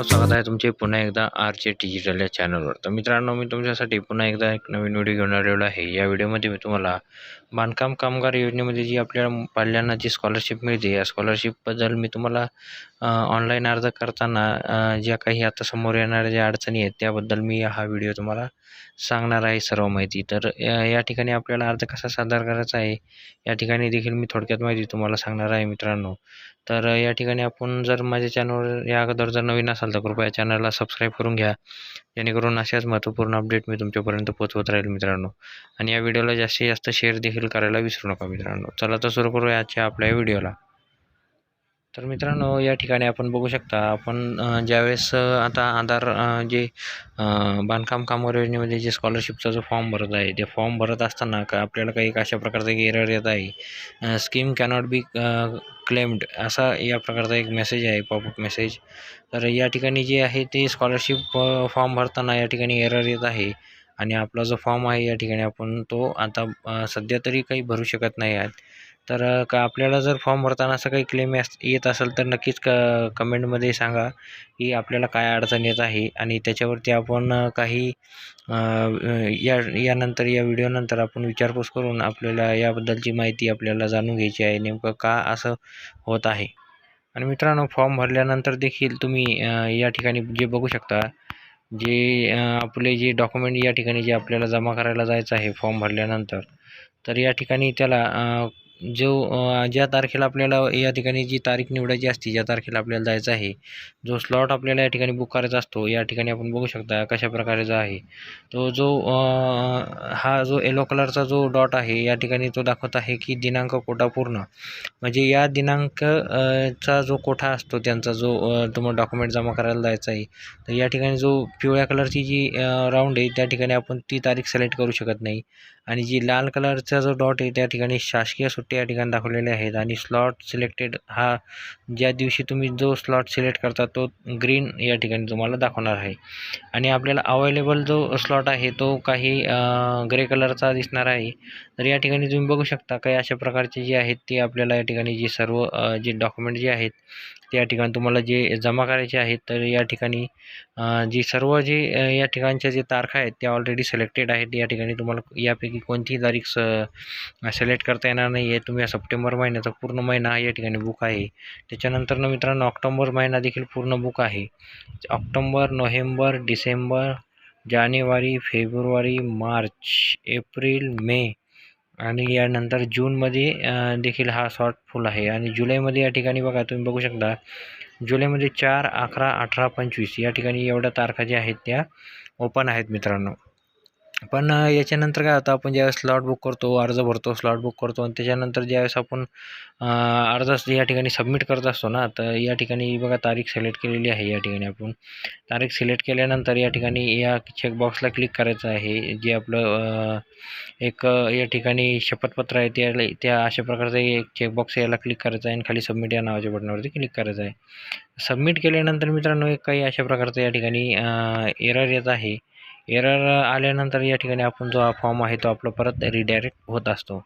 मित्रांनो स्वागत आहे तुमचे पुन्हा एकदा आर चे डिजिटल या चॅनलवर तर मित्रांनो मी तुमच्यासाठी पुन्हा एकदा एक नवीन व्हिडिओ घेऊन आलेलो आहे. या व्हिडिओमध्ये मी तुम्हाला बांधकाम कामगार योजनेमध्ये जी आपल्याला पाल्यांना जी स्कॉलरशिप मिळते या स्कॉलरशिपबद्दल मी तुम्हाला ऑनलाईन अर्ज करताना ज्या काही आता समोर येणाऱ्या ज्या अडचणी आहेत त्याबद्दल मी हा व्हिडिओ तुम्हाला सांगणार आहे सर्व माहिती. तर या या ठिकाणी आपल्याला अर्ज कसा सादर करायचा आहे या ठिकाणी देखील मी थोडक्यात माहिती तुम्हाला सांगणार आहे मित्रांनो. तर या ठिकाणी आपण जर माझ्या चॅनलवर या अगोदर जर नवीन असाल तर कृपया चॅनलला सबस्क्राईब करून घ्या. जेणेकरून अशाच महत्त्वपूर्ण अपडेट मी तुमच्यापर्यंत पोहोचवत राहील मित्रांनो. आणि या व्हिडिओला जास्तीत जास्त शेअर देखील करायला विसरू नका मित्रांनो. चला तर सुरू करूया आजच्या आपल्या या व्हिडिओला. तर मित्रांनो या ठिकाणी आपण बघू शकता आपण ज्यावेळेस आता आधार जे बांधकाम कामगार योजनेमध्ये जे स्कॉलरशिपचा जो फॉर्म भरत आहे ते फॉर्म भरत असताना का आपल्याला काही एक अशा प्रकारचा एक एरर येत आहे. स्कीम कॅनॉट बी क्लेम्ड असा या प्रकारचा एक मेसेज आहे पॉपअप मेसेज तर या ठिकाणी जे आहे ते स्कॉलरशिप फॉर्म भरताना या ठिकाणी एरर येत आहे. आणि आपला जो फॉर्म आहे या ठिकाणी आपण तो आता सध्या तरी काही भरू शकत नाही आहेत. तर का आपल्याला जर फॉर्म भरताना असं काही क्लेम येत असेल तर नक्कीच क कमेंटमध्ये सांगा की आपल्याला काय अडचण येत आहे आणि त्याच्यावरती आपण काही या यानंतर या व्हिडिओनंतर आपण विचारपूस करून आपल्याला याबद्दलची माहिती आपल्याला जाणून घ्यायची आहे. नेमकं का असं होत आहे? आणि मित्रांनो फॉर्म भरल्यानंतर देखील तुम्ही या ठिकाणी जे बघू शकता जे आपले जे डॉक्युमेंट या ठिकाणी जे आपल्याला जमा करायला जायचं आहे फॉर्म भरल्यानंतर तर या ठिकाणी त्याला जो ज्या तारखेला आपल्याला या ठिकाणी जी तारीख निवडायची असते ज्या तारखेला आपल्याला जायचं आहे जो स्लॉट आपल्याला या ठिकाणी बुक करायचा असतो या ठिकाणी आपण बघू शकता कशा प्रकारेचा जो आहे तो जो हा जो येलो कलरचा जो डॉट आहे या ठिकाणी तो दाखवत आहे की दिनांक कोटा पूर्ण. म्हणजे या दिनांक चा जो कोठा असतो त्यांचा जो तुम्हाला डॉक्युमेंट जमा करायला जायचा आहे तर या ठिकाणी जो पिवळ्या कलरची जी राऊंड आहे त्या ठिकाणी आपण ती तारीख सिलेक्ट करू शकत नाही. आणि जी लाल कलरचा जो डॉट आहे त्या ठिकाणी शासकीय सुट्टी या ठिकाणी दाखवलेले आहेत. आणि स्लॉट सिलेक्टेड हा ज्या दिवशी तुम्ही जो स्लॉट सिलेक्ट करता तो ग्रीन या ठिकाणी तुम्हाला दाखवणार आहे. आणि आपल्याला अवेलेबल जो स्लॉट आहे तो काही ग्रे कलरचा दिसणार आहे. तर या ठिकाणी तुम्ही बघू शकता काही अशा प्रकारचे जे आहेत ते आपल्याला या ठिकाणी जे सर्व जे डॉक्युमेंट जे आहेत त्या या ठिकाणी तुम्हाला जे जमा करायचे आहेत तर या ठिकाणी जी सर्व जे या ठिकाणच्या जे तारखा आहेत त्या ऑलरेडी सिलेक्टेड आहेत. या ठिकाणी तुम्हाला यापैकी कोणतीही तारीख स सिलेक्ट करता येणार नाही आहे तुम्ही या सप्टेंबर महिन्याचा पूर्ण महिना या ठिकाणी बुक आहे. त्याच्यानंतर न मित्रांनो ऑक्टोंबर महिना देखील पूर्ण बुक आहे. ऑक्टोंबर नोव्हेंबर डिसेंबर जानेवारी फेब्रुवारी मार्च एप्रिल मे आणि यानंतर जूनमध्ये देखील हा शॉर्ट फुल आहे. आणि जुलैमध्ये या ठिकाणी बघा तुम्ही बघू शकता जुलैमध्ये चार अकरा अठरा पंचवीस या ठिकाणी एवढ्या तारखा ज्या आहेत त्या ओपन आहेत मित्रांनो. पण याच्यानंतर काय होतं आपण ज्यावेळेस स्लॉट बुक करतो अर्ज भरतो स्लॉट बुक करतो आणि त्याच्यानंतर ज्यावेळेस आपण अर्ज या ठिकाणी सबमिट करत असतो ना तर या ठिकाणी बघा तारीख सिलेक्ट केलेली आहे या ठिकाणी आपण. तारीख सिलेक्ट केल्यानंतर या ठिकाणी या चेकबॉक्सला क्लिक करायचं आहे. जे आपलं एक या ठिकाणी शपथपत्र आहे त्या त्या अशा प्रकारचं एक चेकबॉक्स याला क्लिक करायचं आहे आणि खाली सबमिट या नावाच्या बटनावरती क्लिक करायचं आहे. सबमिट केल्यानंतर मित्रांनो एक काही अशा प्रकारचं या ठिकाणी एरर येत आहे. एरर आल्यानंतर या ठिकाणी आपण जो फॉर्म आहे तो आपला परत रिडायरेक्ट होत असतो.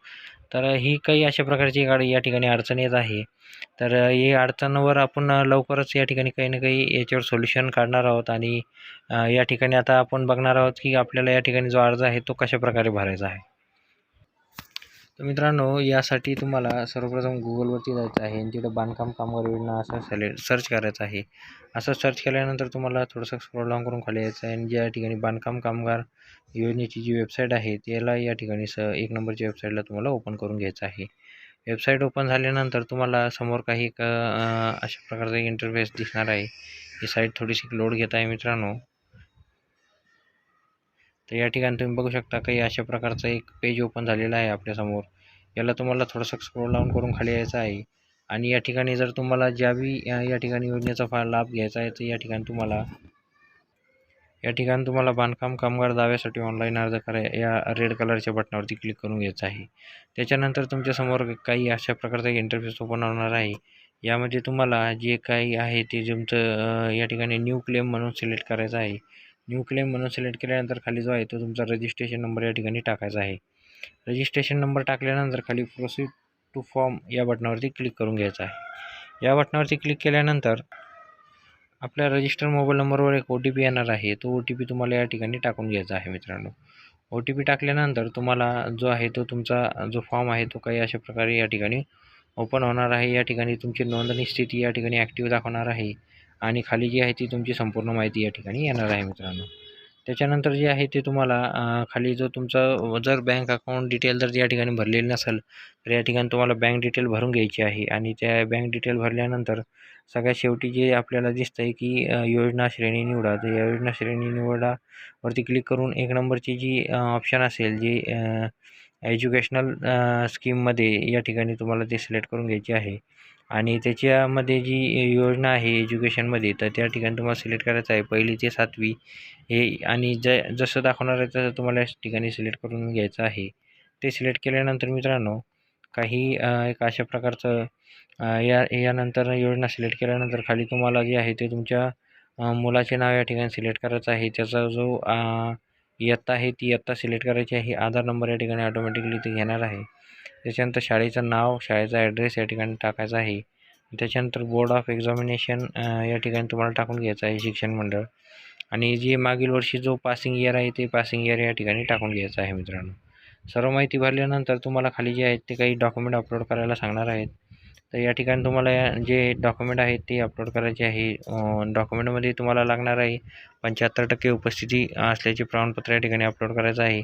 तर ही काही अशा प्रकारची गाडी या ठिकाणी अडचण येत आहे. तर ही अडचणीवर आपण लवकरच या ठिकाणी काही ना काही याच्यावर सोल्युशन काढणार आहोत आणि या ठिकाणी आता आपण बघणार आहोत की आपल्याला या ठिकाणी जो अर्ज आहे तो कशा प्रकारे भरायचा आहे. तर मित्रांनो यासाठी तुम्हाला सर्वप्रथम गुगलवरती जायचं आहे आणि तिथं बांधकाम कामगार योजना असं सले सर्च करायचं आहे. असं सर्च केल्यानंतर तुम्हाला थोडंसं स्क्रोल डाऊन करून खाली यायचं आहे आणि ज्या ठिकाणी बांधकाम कामगार योजनेची जी वेबसाईट आहे त्याला या ठिकाणी स एक नंबरच्या वेबसाईटला तुम्हाला ओपन करून घ्यायचं आहे. वेबसाईट ओपन झाल्यानंतर तुम्हाला समोर काही एक अशा प्रकारचा इंटरफेस दिसणार आहे. ही साईट थोडीशी लोड घेत आहे मित्रांनो. तर या ठिकाणी तुम्ही बघू शकता काही अशा प्रकारचं एक पेज ओपन झालेलं आहे आपल्यासमोर याला तुम्हाला थोडंसं स्क्रोल डाऊन करून खाली यायचं आहे. आणि या ठिकाणी जर तुम्हाला ज्यावी या या ठिकाणी योजनेचा फार लाभ घ्यायचा आहे तर या ठिकाणी तुम्हाला या ठिकाणी तुम्हाला बांधकाम कामगार दाव्यासाठी ऑनलाईन अर्ज करा या रेड कलरच्या बटनावरती क्लिक करून घ्यायचं आहे. त्याच्यानंतर तुमच्यासमोर काही अशा प्रकारचा इंटरफेस ओपन होणार आहे. यामध्ये तुम्हाला जे काही आहे ते तुमचं या ठिकाणी न्यू क्लेम म्हणून सिलेक्ट करायचं आहे. न्यू क्लेम म्हणून सिलेक्ट केल्यानंतर खाली जो आहे तो तुमचा रजिस्ट्रेशन नंबर या ठिकाणी टाकायचा आहे. रजिस्ट्रेशन नंबर टाकल्यानंतर खाली प्रोसीड टू फॉर्म या बटनावरती क्लिक करून घ्यायचा आहे. या बटनावरती क्लिक केल्यानंतर आपल्या रजिस्टर मोबाईल नंबरवर एक ओ टी पी येणार आहे. तो ओ टी पी तुम्हाला या ठिकाणी टाकून घ्यायचा आहे मित्रांनो. ओ टी पी टाकल्यानंतर तुम्हाला जो आहे तो तुमचा जो फॉर्म आहे तो काही अशा प्रकारे या ठिकाणी ओपन होणार आहे. या ठिकाणी तुमची नोंदणी स्थिती या ठिकाणी ॲक्टिव्ह दाखवणार आहे. आणि खाली जी आहे ती तुमची संपूर्ण माहिती या ठिकाणी येणार आहे मित्रांनो. त्याच्यानंतर जे आहे ते तुम्हाला खाली जो तुमचा जर बँक अकाउंट डिटेल जर या ठिकाणी भरलेली नसेल तर या ठिकाणी तुम्हाला बँक डिटेल भरून घ्यायची आहे. आणि त्या बँक डिटेल भरल्यानंतर सगळ्यात शेवटी जे आपल्याला दिसतं आहे की योजना श्रेणी निवडा. तर या योजना श्रेणी निवडा वरती क्लिक करून एक नंबरची जी ऑप्शन असेल जी एज्युकेशनल स्कीममध्ये या ठिकाणी तुम्हाला ते सिलेक्ट करून घ्यायची आहे. आणि त्याच्यामध्ये जी योजना आहे एज्युकेशनमध्ये तर त्या ठिकाणी तुम्हाला सिलेक्ट करायचं आहे. पहिली ते सातवी हे आणि ज जसं दाखवणार आहे तसं तुम्हाला या ठिकाणी सिलेक्ट करून घ्यायचं आहे. ते सिलेक्ट केल्यानंतर मित्रांनो काही एक अशा प्रकारचं या यानंतर योजना सिलेक्ट केल्यानंतर खाली तुम्हाला जे आहे ते तुमच्या मुलाचे नाव या ठिकाणी सिलेक्ट करायचं आहे. त्याचा जो इयत्ता आहे ती इयत्ता सिलेक्ट करायची आहे. आधार नंबर या ठिकाणी ऑटोमॅटिकली ते घेणार आहे. त्याच्यानंतर शाळेचं नाव शाळेचा ॲड्रेस या ठिकाणी टाकायचा आहे. त्याच्यानंतर बोर्ड ऑफ एक्झामिनेशन या ठिकाणी तुम्हाला टाकून घ्यायचं आहे शिक्षण मंडळ. आणि जे मागील वर्षी जो पासिंग इयर आहे ते पासिंग इयर या ठिकाणी टाकून घ्यायचं आहे मित्रांनो. सर्व माहिती भरल्यानंतर तुम्हाला खाली जे आहेत ते काही डॉक्युमेंट अपलोड करायला सांगणार आहेत. तर या ठिकाणी तुम्हाला या- जे डॉक्युमेंट आहेत ते अपलोड करायचे आहे. डॉक्युमेंटमध्ये तुम्हाला लागणार आहे पंच्याहत्तर टक्के उपस्थिती असल्याचे प्रमाणपत्र या ठिकाणी अपलोड करायचं आहे.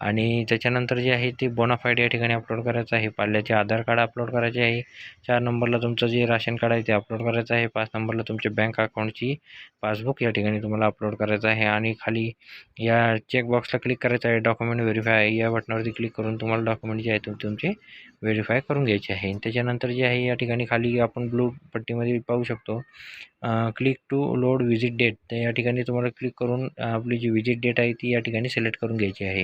आणि त्याच्यानंतर जे आहे ते बोनाफाईड या ठिकाणी अपलोड करायचं आहे. पाल्याचे आधार कार्ड अपलोड करायचे आहे. चार नंबरला तुमचं जे राशन कार्ड आहे ते अपलोड करायचं आहे. पाच नंबरला तुमच्या बँक अकाउंटची पासबुक या ठिकाणी तुम्हाला अपलोड करायचं आहे. आणि खाली या चेकबॉक्सला क्लिक करायचं आहे. डॉक्युमेंट व्हेरीफाय या बटनावरती क्लिक करून तुम्हाला डॉक्युमेंट जे आहे ते तुमचे व्हेरीफाय करून घ्यायचे आहे. त्याच्यानंतर जे आहे या ठिकाणी खाली आपण ब्लू पट्टीमध्ये पाहू शकतो. Click to load visit date तर या ठिकाणी तुम्हाला क्लिक करून आपली जी व्हिजिट डेट आहे ती या ठिकाणी सिलेक्ट करून घ्यायची आहे.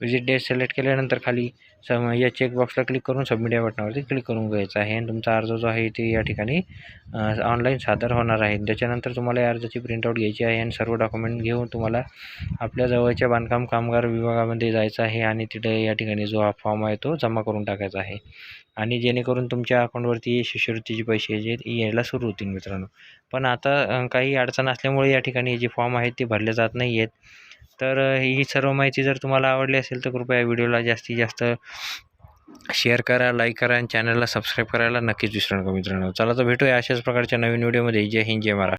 व्हिजिट डेट सिलेक्ट केल्यानंतर खाली सम या चेकबॉक्सला क्लिक करून सबमिट या बटनावरती क्लिक करून घ्यायचं आहे. आणि तुमचा अर्ज जो आहे ते या ठिकाणी ऑनलाईन सादर होणार आहे. त्याच्यानंतर तुम्हाला या अर्जाची प्रिंटआउट घ्यायची आहे आणि सर्व डॉक्युमेंट घेऊन तुम्हाला आपल्या जवळच्या बांधकाम कामगार विभागामध्ये जायचं आहे. आणि तिथे या ठिकाणी जो हा फॉर्म आहे तो जमा करून टाकायचा आहे. आणि जेणेकरून तुमच्या अकाउंटवरती शिष्यवृत्तीचे पैसे जे आहेत यायला सुरू होतील मित्रांनो. पण आता काही अडचण असल्यामुळे या ठिकाणी जे फॉर्म आहेत ते भरले जात नाही आहेत. तर ही सर्व माहिती जर तुम्हाला आवडली असेल तर कृपया व्हिडिओला जास्तीत जास्त शेअर करा लाईक करा आणि चॅनलला सबस्क्राईब करायला नक्कीच विसरू नका मित्रांनो. चला तर भेटूया अशाच प्रकारच्या नवीन व्हिडिओमध्ये. जय हिंद जय महाराष्ट्र.